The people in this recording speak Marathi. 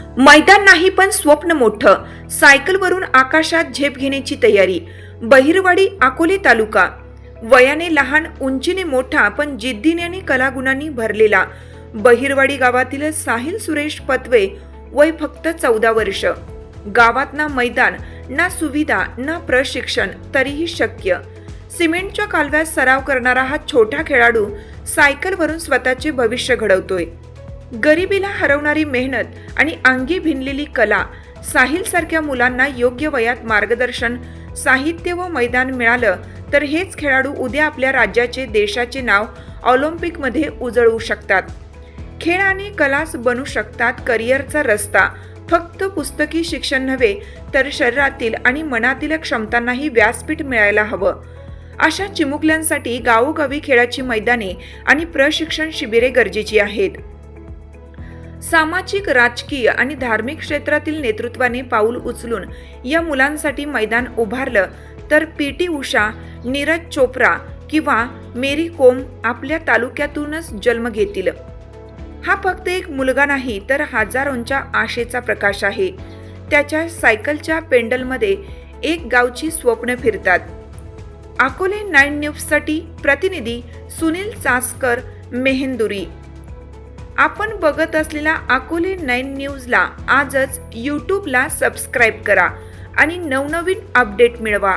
मैदान नाही पण स्वप्न मोठं. सायकलवरून आकाशात झेप घेण्याची तयारी. बहिरवाडी अकोले तालुका. वयाने लहान उंचीने मोठा पण जिद्दीने आणि कलागुणांनी भरलेला. बहिरवाडी गावातील साहिल सुरेश पत्वे वय फक्त चौदा वर्ष. गावात ना मैदान ना सुविधा ना प्रशिक्षण तरीही शक्य. सिमेंटच्या कालव्यात सराव करणारा हा छोटा खेळाडू सायकलवरून स्वतःचे भविष्य घडवतोय. गरिबीला हरवणारी मेहनत आणि अंगी भिनलेली कला साहिलसारख्या मुलांना योग्य वयात मार्गदर्शन साहित्य व मैदान मिळालं तर हेच खेळाडू उद्या आपल्या राज्याचे देशाचे नाव ऑलिम्पिकमध्ये उजळवू शकतात. खेळ आणि कलास बनू शकतात करिअरचा रस्ता. फक्त पुस्तकी शिक्षण नव्हे तर शरीरातील आणि मनातील क्षमतांनाही व्यासपीठ मिळायला हवं. अशा चिमुकल्यांसाठी गावोगावी खेळाची मैदाने आणि प्रशिक्षण शिबिरे गरजेची आहेत. सामाजिक राजकीय आणि धार्मिक क्षेत्रातील नेतृत्वाने पाऊल उचलून या मुलांसाठी मैदान उभारलं तर पी. टी. उषा नीरज चोप्रा किंवा मेरी कोम आपल्या तालुक्यातूनच जन्म घेतील. हा फक्त एक मुलगा नाही तर हजारोंच्या आशेचा प्रकाश आहे. त्याच्या सायकलच्या पेंडलमध्ये एक गावची स्वप्न फिरतात. अकोले नाईन न्यूजसाठी प्रतिनिधी सुनील चासकर मेहेंदुरी. आपण बघत असलेला अकोले नाईन न्यूजला आजच यूट्यूबला सबस्क्राईब करा आणि नवनवीन अपडेट मिळवा.